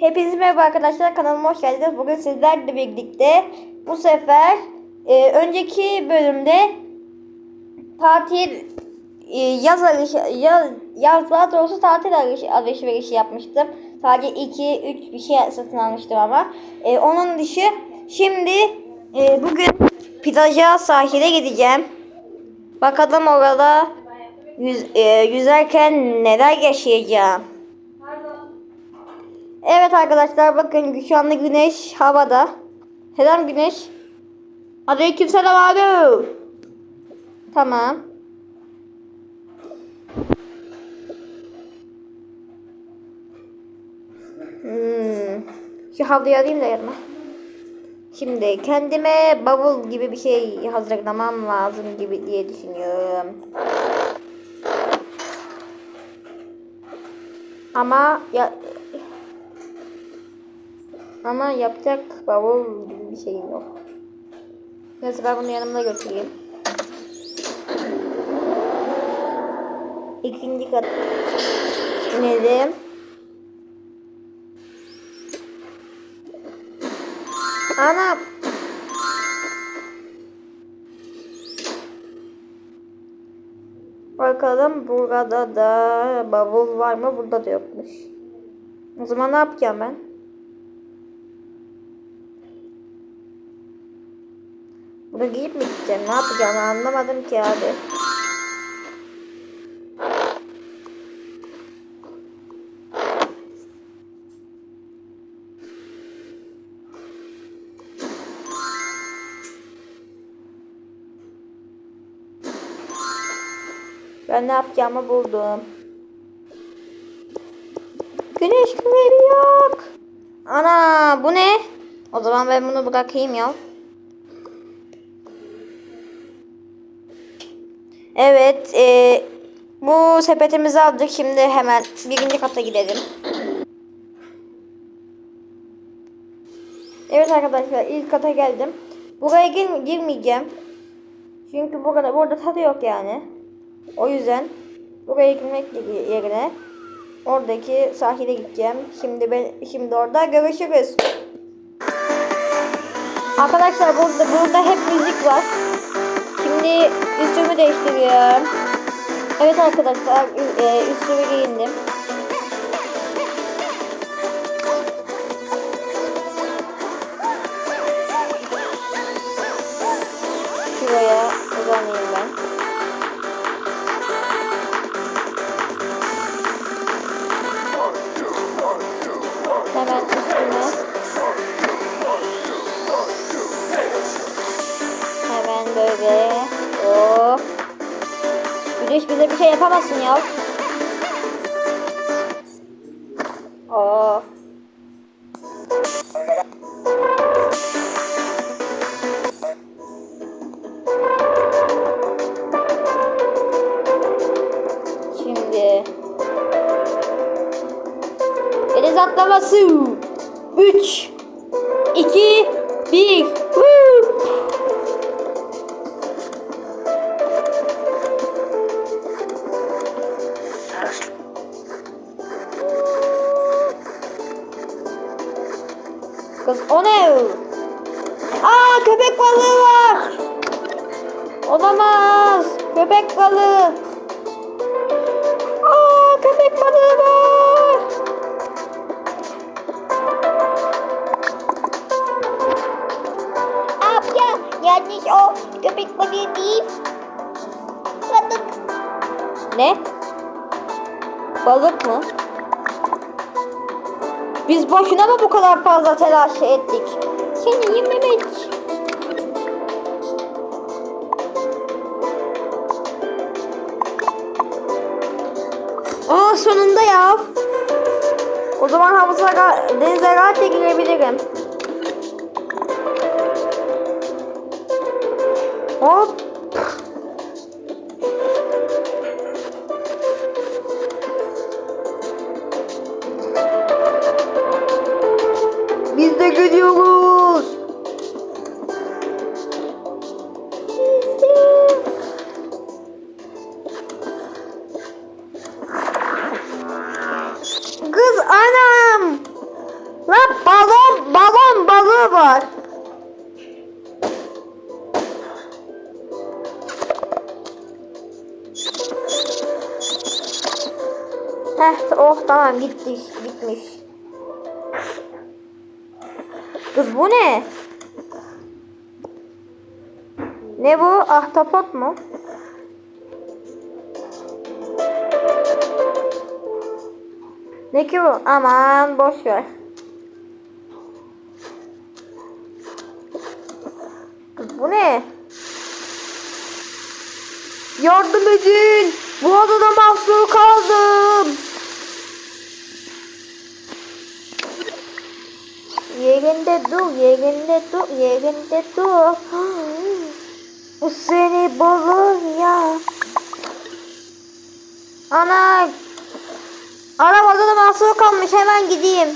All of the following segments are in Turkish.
Hepinize merhaba arkadaşlar kanalıma hoş geldiniz. Bugün sizlerle birlikte bu sefer e, önceki bölümde tatil e, yaz alış yaz, yaz daha doğrusu tatil alış, alışverişi yapmıştım. Sadece 2 3 bir şey satın almıştım ama. E, onun dışı şimdi e, bugün plaja sahile gideceğim. Bakalım orada yüz, e, yüzerken neler yaşayacağım. Evet arkadaşlar bakın şu anda güneş havada. Selam güneş. Aleyküm selam abi. Tamam. Hmm. Şu havluyu alayım da yanıma. Şimdi kendime bavul gibi bir şey hazırlamam lazım gibi diye düşünüyorum. Ama ya ama yapacak bavul bir şeyim yok. Neyse ben bunu yanımda götüreyim. İkinci kat inelim. Ana Bakalım burada da bavul var mı? Burada da yokmuş. O zaman ne yapacağım ben? Bunu giyip mi gideceğim? Ne yapacağım? Anlamadım ki abi. Ben ne yapacağımı buldum. Güneş kremi yok. Ana bu ne? O zaman ben bunu bırakayım ya. Evet, e, bu sepetimizi aldık. Şimdi hemen birinci kata gidelim. Evet arkadaşlar, ilk kata geldim. Buraya gir girmeyeceğim. Çünkü burada burada tadı yok yani. O yüzden buraya girmek yerine oradaki sahile gideceğim. Şimdi ben şimdi orada görüşürüz. Arkadaşlar burada burada hep müzik var. Şimdi üstümü değiştiriyorum. Evet arkadaşlar e, üstümü giyindim. Yapamazsın ya. Oh. Şimdi Deniz atlaması 3 2 1 Köpek balığı. Aa köpek balığı var. Abla yanlış o köpek balığı değil. Balık. Ne? Balık mı? Biz boşuna mı bu kadar fazla telaş ettik? Seni yememek. Aa sonunda ya. O zaman havuza denize rahatça girebilirim. Hop. Gitti gitmiş. Kız bu ne? Ne bu? Ahtapot mu? Ne ki bu? Aman boş ver. Yerinde dur, yerinde dur, yerinde dur. Bu seni bulur ya. Ana. Anam adada mahsur kalmış hemen gideyim.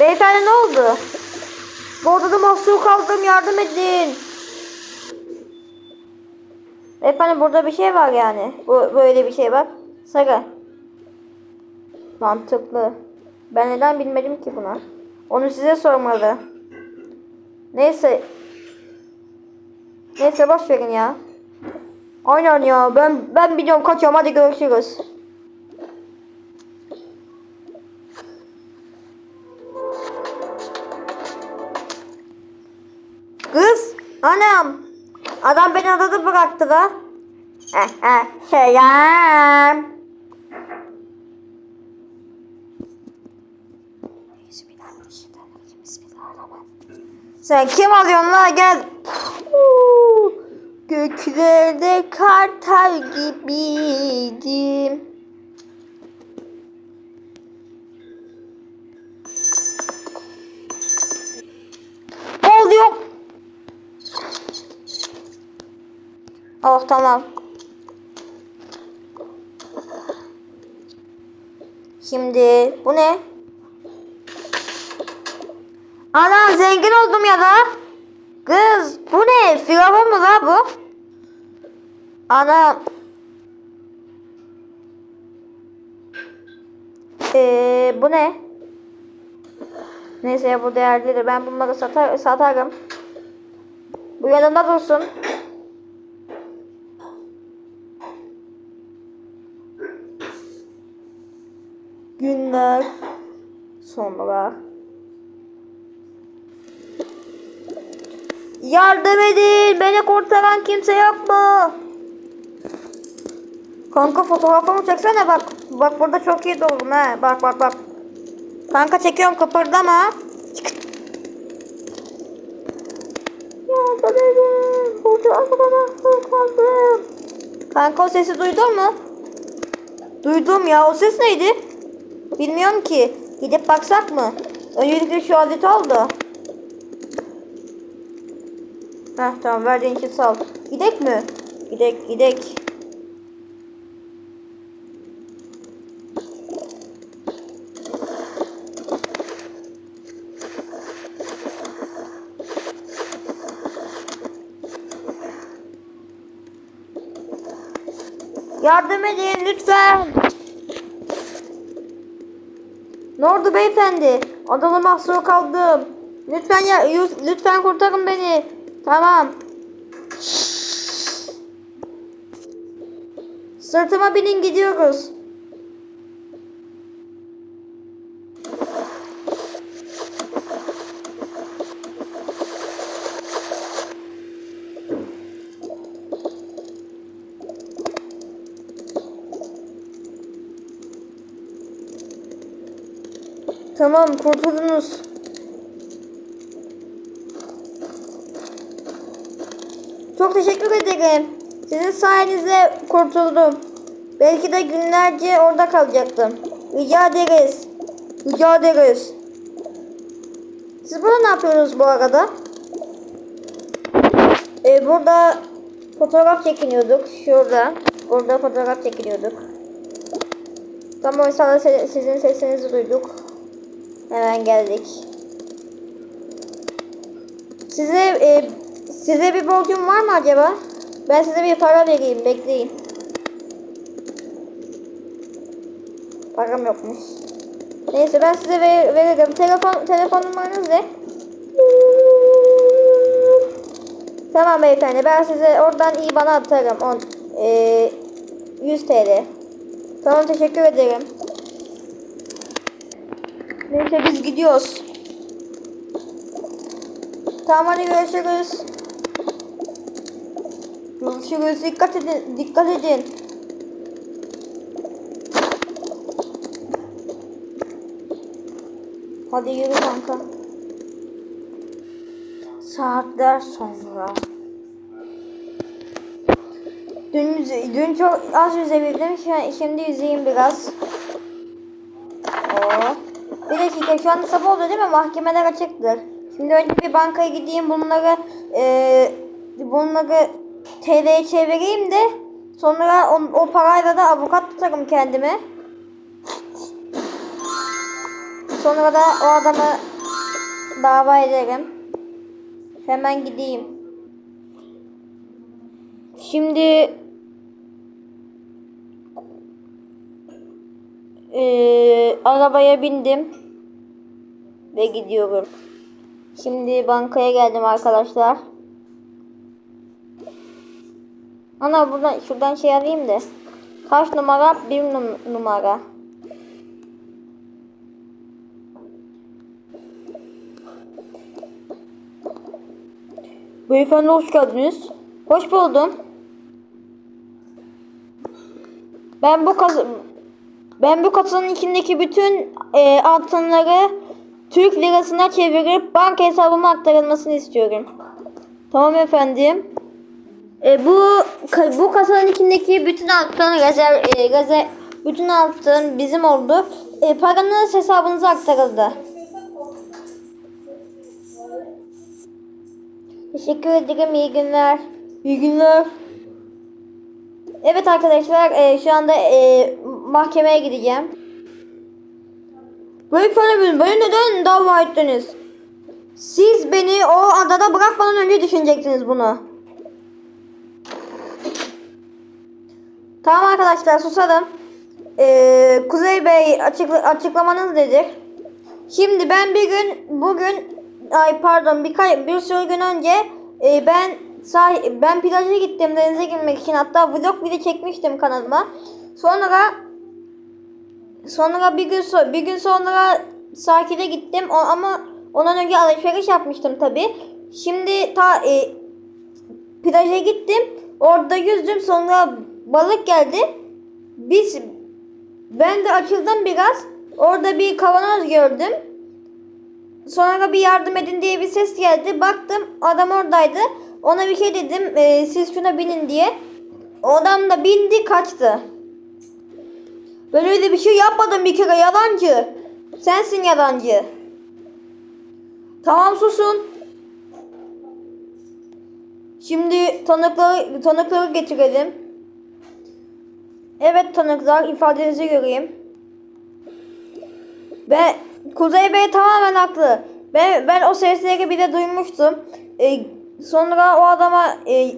Beyefendi ne oldu? Bu odada mahsur kaldım yardım edin. Beyefendi burada bir şey var yani. Böyle bir şey bak. Sarı. Mantıklı. Ben neden bilmedim ki buna? Onu size sormalı. Neyse. Neyse boş verin ya. Aynen ya. Ben ben biliyorum kaçıyorum. Hadi görüşürüz. Kız. Anam. Adam beni adada bıraktı da. Eh eh. Selam. Sen kim alıyorsun la gel. Göklerde kartal gibiydim. Oluyor? Oh tamam. Şimdi bu ne? Anam zengin oldum ya da. Kız bu ne? Firavun mu la bu? Ana. Ee, bu ne? Neyse ya bu değerlidir. Ben bunları satar, satarım. Bu yanında dursun. Günler sonra. Yardım edin. Beni kurtaran kimse yok mu? Kanka fotoğrafımı çeksene bak. Bak burada çok iyi durdum he. Bak bak bak. Kanka çekiyorum kıpırdama. Yardım edin. Fotoğrafıma kaldım. Kanka o sesi duydun mu? Duydum ya. O ses neydi? Bilmiyorum ki. Gidip baksak mı? Öncelikle şu adet oldu. Heh tamam verdiğin için sağ ol. Gidek mi? Gidek gidek. Yardım edin lütfen. Ne oldu beyefendi? Adada mahsur kaldım. Lütfen ya lütfen kurtarın beni. Tamam. Sırtıma binin gidiyoruz. Tamam kurtuldunuz. Çok teşekkür ederim. Sizin sayenizde kurtuldum. Belki de günlerce orada kalacaktım. Rica ederiz. Rica ederiz. Siz burada ne yapıyorsunuz bu arada? Ee, burada fotoğraf çekiniyorduk. Şurada. Burada fotoğraf çekiniyorduk. Tam o sırada se- sizin sesinizi duyduk. Hemen geldik. Size e, size bir borcum var mı acaba? Ben size bir para vereyim. Bekleyin. Param yokmuş. Neyse ben size ver, veririm. Telefon telefon numaranız ne? Tamam beyefendi ben size oradan iyi bana atarım. On, eee 100 TL. Tamam teşekkür ederim. Neyse biz gidiyoruz. Tamam hadi görüşürüz. Görüşürüz. Dikkat edin. Dikkat edin. Hadi yürü kanka. Saatler sonra. Dün, dün çok az yüzebildim. Şimdi yüzeyim biraz. Oo. Bir dakika şu anda sabah oldu değil mi? Mahkemeler açıktır. Şimdi önce bir bankaya gideyim bunları eee bunları TL'ye çevireyim de sonra o, o parayla da avukat tutarım kendime. Sonra da o adamı dava ederim. Hemen gideyim. Şimdi eee, arabaya bindim ve gidiyorum. Şimdi bankaya geldim arkadaşlar. Ana buradan şuradan şey alayım da. Kaç numara? Bir num- numara. Beyefendi hoş geldiniz. Hoş buldum. Ben bu kas ben bu kasanın içindeki bütün e, altınları Türk lirasına çevirip banka hesabıma aktarılmasını istiyorum. Tamam efendim. E, bu bu kasanın içindeki bütün altın rezerv, e, rezerv bütün altın bizim oldu. E, paranız hesabınıza aktarıldı. Teşekkür ederim. İyi günler. İyi günler. Evet arkadaşlar e, şu anda e, mahkemeye gideceğim. Beyefendi beni neden dava ettiniz? Siz beni o adada bırakmadan önce düşünecektiniz bunu. Tamam arkadaşlar susalım. Ee, Kuzey Bey açıkla, açıklamanız nedir? Şimdi ben bir gün bugün ay pardon birkaç bir sürü gün önce e, ben sah ben plaja gittim denize girmek için hatta vlog bile çekmiştim kanalıma. Sonra sonra bir gün so bir gün sonra sahile gittim o, ama ondan önce alışveriş yapmıştım tabi. Şimdi ta e, plaja gittim. Orada yüzdüm sonra balık geldi. Biz ben de açıldım biraz. Orada bir kavanoz gördüm. Sonra bir yardım edin diye bir ses geldi. Baktım adam oradaydı. Ona bir şey dedim. "Ee, siz şuna binin diye. Adam da bindi kaçtı. Ben öyle bir şey yapmadım bir kere yalancı. Sensin yalancı. Tamam susun. Şimdi tanıkları, tanıkları getirelim. Evet tanıklar ifadenizi göreyim. Ve Kuzey Bey tamamen haklı. Ben, ben o sesleri bile duymuştum. Ee, sonra o adama e,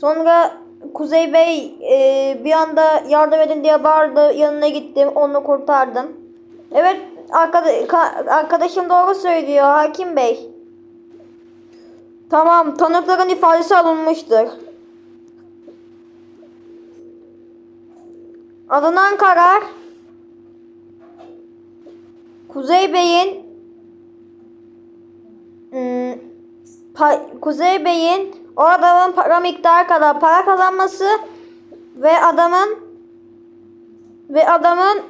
sonra Kuzey Bey e, bir anda yardım edin diye bağırdı. Yanına gittim. Onu kurtardım. Evet arkada, ka- arkadaşım doğru söylüyor Hakim Bey. Tamam tanıkların ifadesi alınmıştır. Alınan karar Kuzey Bey'in hmm, Kuzey Bey'in o adamın para miktarı kadar para kazanması ve adamın ve adamın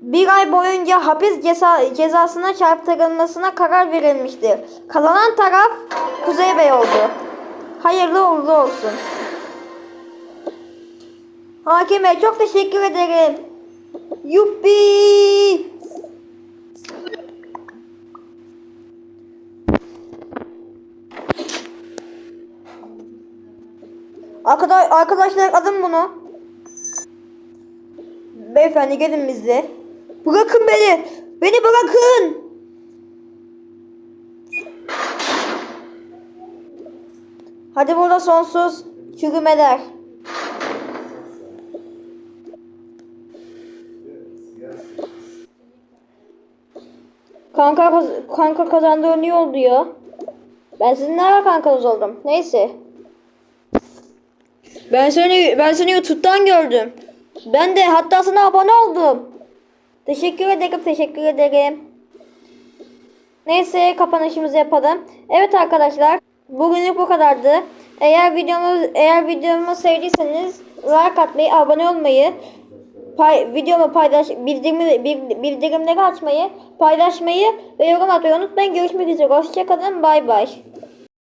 bir ay boyunca hapis ceza, cezasına çarptırılmasına karar verilmiştir. Kazanan taraf Kuzey Bey oldu. Hayırlı uğurlu olsun. Hakim Bey çok teşekkür ederim. Yuppi! Arkadaş, arkadaşlar alın bunu. Beyefendi gelin bizle. Bırakın beni. Beni bırakın. Hadi burada sonsuz çürümeler. Kanka kaz- kanka kazandığı iyi oldu ya. Ben sizin nerede kankanız oldum? Neyse. Ben seni ben seni YouTube'dan gördüm. Ben de hatta sana abone oldum. Teşekkür ederim, teşekkür ederim. Neyse kapanışımızı yapalım. Evet arkadaşlar, bugünlük bu kadardı. Eğer videomu eğer videomu sevdiyseniz like atmayı, abone olmayı, pay, videomu paylaş, bildirimi, bildirimleri açmayı, paylaşmayı ve yorum atmayı unutmayın. Görüşmek üzere. Hoşçakalın. Bay bay.